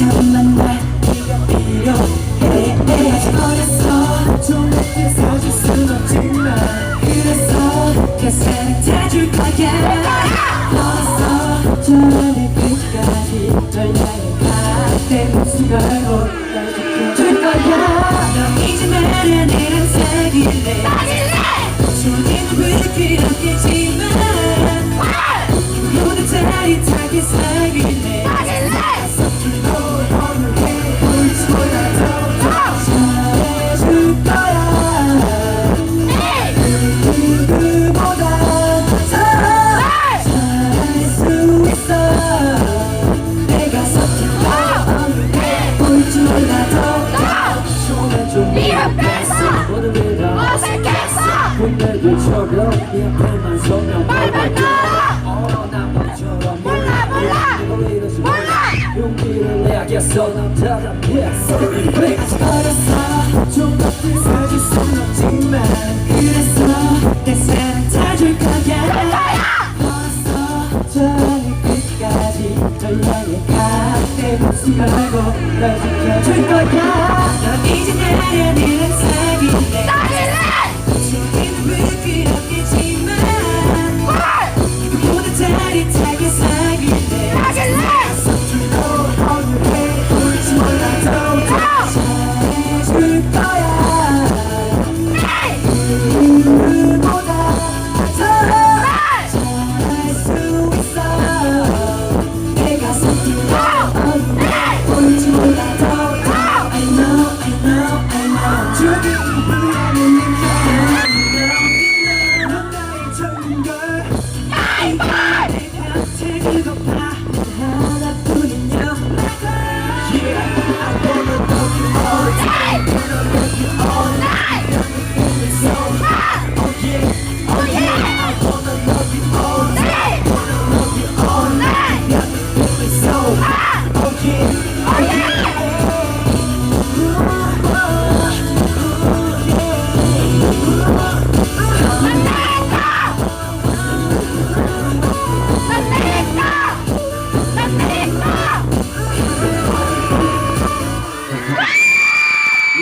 잠만 날 네가 필요해. 아직 어렸어. 좀 늦게 사줄 순 없지만 그래서 계산을 다줄 거야 어렸어 저 안에 끝까지 널 향해 가내 목숨 걸고 널 지켜줄 거야. 넌 이제 말해 내랑 사귈래. 좋은 불길 없겠지만 모두 짜릿하게 사귈래. 얼굴처럼 네 앞에만 서면 말만 걸어 어난 모처럼 몰라 몰라 몰라 용기를 내야겠어 난 다락했어 내가 알았어 좀 덕질 사진 순 없지만 그래서 내 사랑 다줄 거야 알았어 저 하늘 끝까지 널 향해 가내 목숨 걸고 날 지켜줄 거야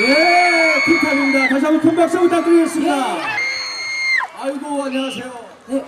예, 킹탑입니다. 다시 한번 큰 박수 부탁드리겠습니다. 아이고 안녕하세요. 네.